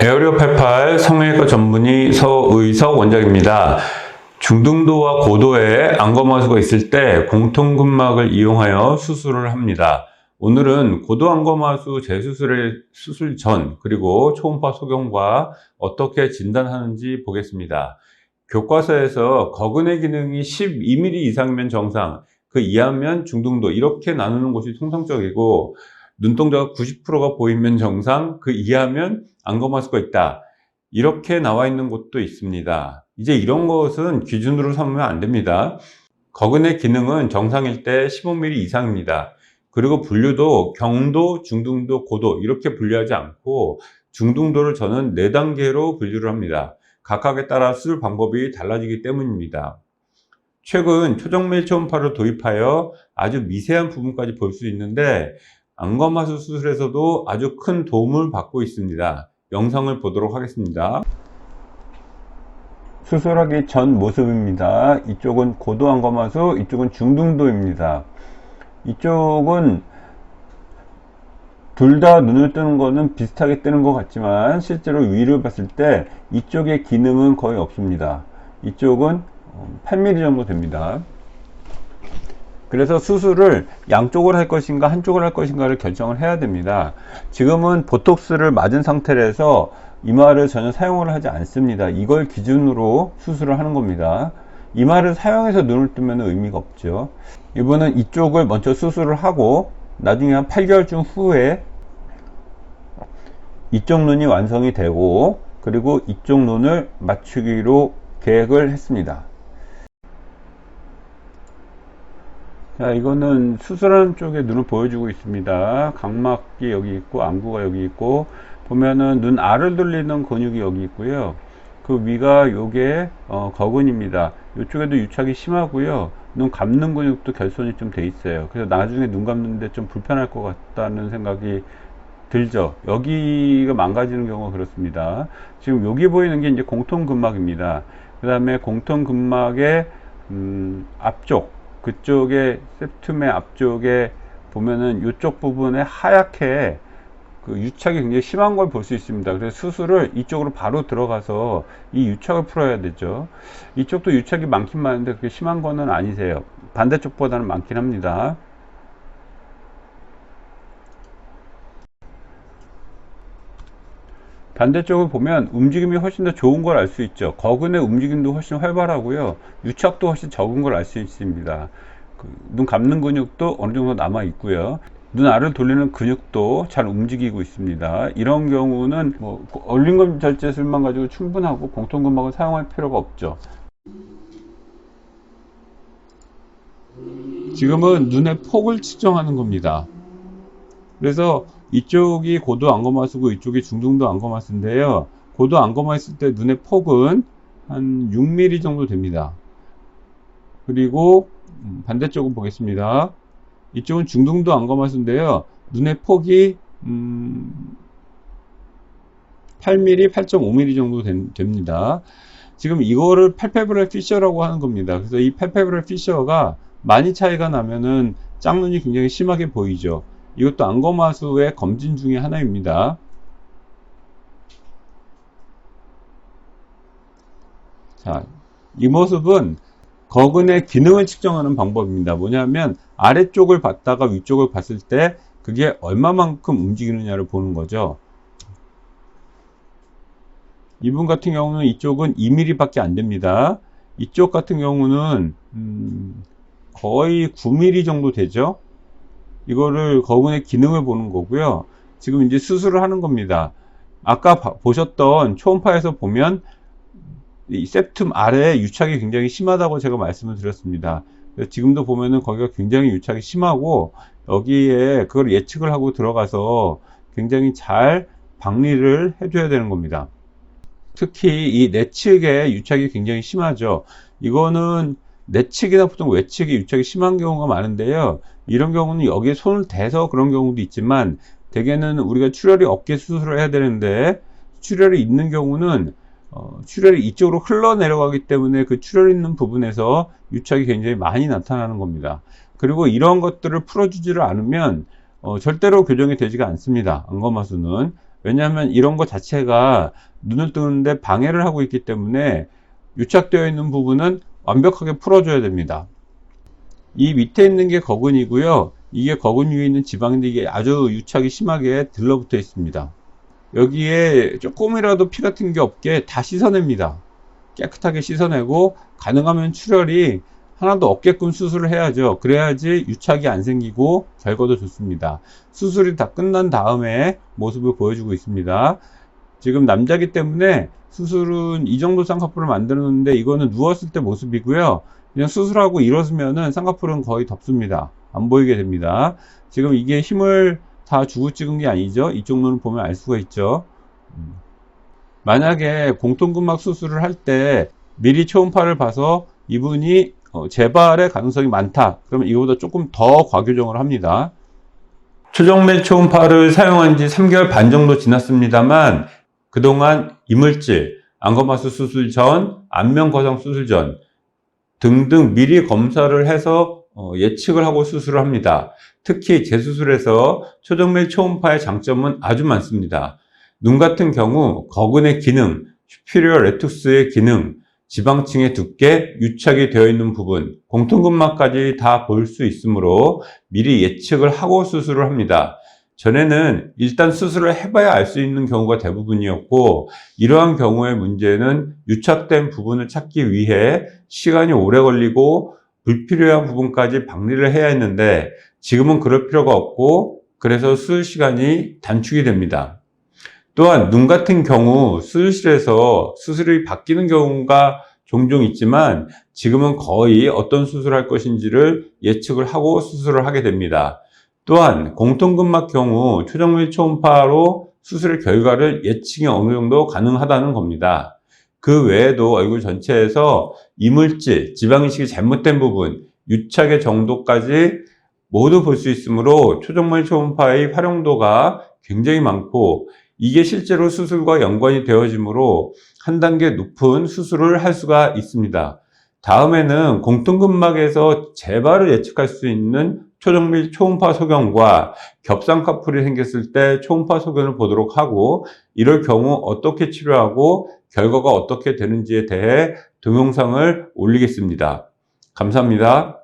에어리어 88 성형외과 전문의 서의석 원장입니다. 중등도와 고도의 안검하수가 있을 때 공통근막을 이용하여 수술을 합니다. 오늘은 고도 안검하수 재수술의 수술 전 그리고 초음파 소경과 어떻게 진단하는지 보겠습니다. 교과서에서 거근의 기능이 12mm 이상이면 정상, 그 이하면 중등도 이렇게 나누는 것이 통상적이고 눈동자가 90%가 보이면 정상, 그 이하면 안검하수가 있다. 이렇게 나와 있는 곳도 있습니다. 이제 이런 것은 기준으로 삼으면 안 됩니다. 거근의 기능은 정상일 때 15mm 이상입니다. 그리고 분류도 경도, 중등도, 고도 이렇게 분류하지 않고 중등도를 저는 4단계로 분류를 합니다. 각각에 따라 수술 방법이 달라지기 때문입니다. 최근 초정밀 초음파를 도입하여 아주 미세한 부분까지 볼 수 있는데 안검하수 수술에서도 아주 큰 도움을 받고 있습니다. 영상을 보도록 하겠습니다. 수술하기 전 모습입니다. 이쪽은 고도 안검하수, 이쪽은 중등도입니다. 이쪽은 둘 다 눈을 뜨는 거는 비슷하게 뜨는 것 같지만 실제로 위를 봤을 때 이쪽의 기능은 거의 없습니다. 이쪽은 8mm 정도 됩니다. 그래서 수술을 양쪽을 할 것인가 한쪽을 할 것인가를 결정을 해야 됩니다. 지금은 보톡스를 맞은 상태라서 이마를 전혀 사용을 하지 않습니다. 이걸 기준으로 수술을 하는 겁니다. 이마를 사용해서 눈을 뜨면 의미가 없죠. 이번은 이쪽을 먼저 수술을 하고 나중에 한 8개월쯤 후에 이쪽 눈이 완성이 되고 그리고 이쪽 눈을 맞추기로 계획을 했습니다. 자, 이거는 수술하는 쪽에 눈을 보여주고 있습니다. 각막이 여기 있고, 안구가 여기 있고, 보면은 눈 알을 돌리는 근육이 여기 있고요. 그 위가 요게 어, 거근입니다. 이쪽에도 유착이 심하고요. 눈 감는 근육도 결손이 좀 돼 있어요. 그래서 나중에 눈 감는데 좀 불편할 것 같다는 생각이 들죠. 여기가 망가지는 경우가 그렇습니다. 지금 여기 보이는 게 이제 공통근막입니다. 그 다음에 공통근막의 음, 앞쪽 그쪽에 septum의 앞쪽에 보면은 이쪽 부분에 하얗게 그 유착이 굉장히 심한 걸 볼 수 있습니다. 그래서 수술을 이쪽으로 바로 들어가서 이 유착을 풀어야 되죠. 이쪽도 유착이 많긴 많은데 그렇게 심한 거는 아니세요. 반대쪽보다는 많긴 합니다. 반대쪽을 보면 움직임이 훨씬 더 좋은 걸 알 수 있죠. 거근의 움직임도 훨씬 활발하고요. 유착도 훨씬 적은 걸 알 수 있습니다. 그눈 감는 근육도 어느 정도 남아 있고요. 눈 알을 돌리는 근육도 잘 움직이고 있습니다. 이런 경우는 뭐 얼린검 절제술만 가지고 충분하고 공통근막을 사용할 필요가 없죠. 지금은 눈의 폭을 측정하는 겁니다. 그래서 이쪽이 고도 안검하수고 이쪽이 중등도 안검하수인데요. 고도 안검하수 때 눈의 폭은 한 6mm 정도 됩니다. 그리고 반대쪽은 보겠습니다. 이쪽은 중등도 안검하수인데요. 눈의 폭이 음 8mm, 8.5mm 정도 됩니다. 지금 이거를 팔페브럴 피셔라고 하는 겁니다. 그래서 이 팔페브럴 피셔가 많이 차이가 나면은 짝눈이 굉장히 심하게 보이죠. 이것도 안검하수의 검진 중의 하나입니다. 자, 이 모습은 거근의 기능을 측정하는 방법입니다. 뭐냐면 아래쪽을 봤다가 위쪽을 봤을 때 그게 얼마만큼 움직이느냐를 보는 거죠. 이분 같은 경우는 이쪽은 2mm 밖에 안 됩니다. 이쪽 같은 경우는 음 거의 9mm 정도 되죠. 이거를 거근의 기능을 보는 거고요. 지금 이제 수술을 하는 겁니다. 아까 보셨던 초음파에서 보면 이 septum 아래에 유착이 굉장히 심하다고 제가 말씀을 드렸습니다. 지금도 보면은 거기가 굉장히 유착이 심하고 여기에 그걸 예측을 하고 들어가서 굉장히 잘 방리를 해줘야 되는 겁니다. 특히 이 내측에 유착이 굉장히 심하죠. 이거는 내측이나 보통 외측에 유착이 심한 경우가 많은데요. 이런 경우는 여기에 손을 대서 그런 경우도 있지만 대개는 우리가 출혈이 없게 수술을 해야 되는데 출혈이 있는 경우는 어, 출혈이 이쪽으로 흘러내려가기 때문에 그 출혈 있는 부분에서 유착이 굉장히 많이 나타나는 겁니다. 그리고 이런 것들을 풀어주지를 않으면 어, 절대로 교정이 되지가 않습니다. 안검하수는 왜냐하면 이런 것 자체가 눈을 뜨는데 방해를 하고 있기 때문에 유착되어 있는 부분은 완벽하게 풀어줘야 됩니다. 이 밑에 있는 게 거근이고요. 이게 거근 위에 있는 지방인데 이게 아주 유착이 심하게 들러붙어 있습니다. 여기에 조금이라도 피 같은 게 없게 다 씻어냅니다. 깨끗하게 씻어내고 가능하면 출혈이 하나도 없게끔 수술을 해야죠. 그래야지 유착이 안 생기고 결과도 좋습니다. 수술이 다 끝난 다음에 모습을 보여주고 있습니다. 지금 남자기 때문에 수술은 이 정도 쌍꺼풀을 만들었는데 이거는 누웠을 때 모습이고요. 그냥 수술하고 일어서면은 쌍꺼풀은 거의 덮습니다. 안 보이게 됩니다. 지금 이게 힘을 다 주고 찍은 게 아니죠. 이쪽 눈을 보면 알 수가 있죠. 음. 만약에 공통근막 수술을 할 때 미리 초음파를 봐서 이분이 어, 재발의 가능성이 많다. 그러면 이거보다 조금 더 과교정을 합니다. 초정밀 초음파를 사용한 지 3개월 반 정도 지났습니다만 그동안 이물질, 안검하수 수술 전, 안면 거상 수술 전 등등 미리 검사를 해서 어, 예측을 하고 수술을 합니다. 특히 재수술에서 초정밀 초음파의 장점은 아주 많습니다. 눈 같은 경우 거근의 기능, 슈피리어 레투스의 기능, 지방층의 두께, 유착이 되어 있는 부분, 공통근막까지 다 볼 수 있으므로 미리 예측을 하고 수술을 합니다. 전에는 일단 수술을 해봐야 알 수 있는 경우가 대부분이었고 이러한 경우의 문제는 유착된 부분을 찾기 위해 시간이 오래 걸리고 불필요한 부분까지 박리를 해야 했는데 지금은 그럴 필요가 없고 그래서 수술 시간이 단축이 됩니다. 또한 눈 같은 경우 수술실에서 수술이 바뀌는 경우가 종종 있지만 지금은 거의 어떤 수술을 할 것인지를 예측을 하고 수술을 하게 됩니다. 또한 공통근막 경우 초정밀 초음파로 수술의 결과를 예측이 어느 정도 가능하다는 겁니다. 그 외에도 얼굴 전체에서 이물질, 지방이식이 잘못된 부분, 유착의 정도까지 모두 볼 수 있으므로 초정밀 초음파의 활용도가 굉장히 많고 이게 실제로 수술과 연관이 되어지므로 한 단계 높은 수술을 할 수가 있습니다. 다음에는 공통근막에서 재발을 예측할 수 있는 초정밀 초음파 소견과 겹쌍꺼풀이 생겼을 때 초음파 소견을 보도록 하고 이럴 경우 어떻게 치료하고 결과가 어떻게 되는지에 대해 동영상을 올리겠습니다. 감사합니다.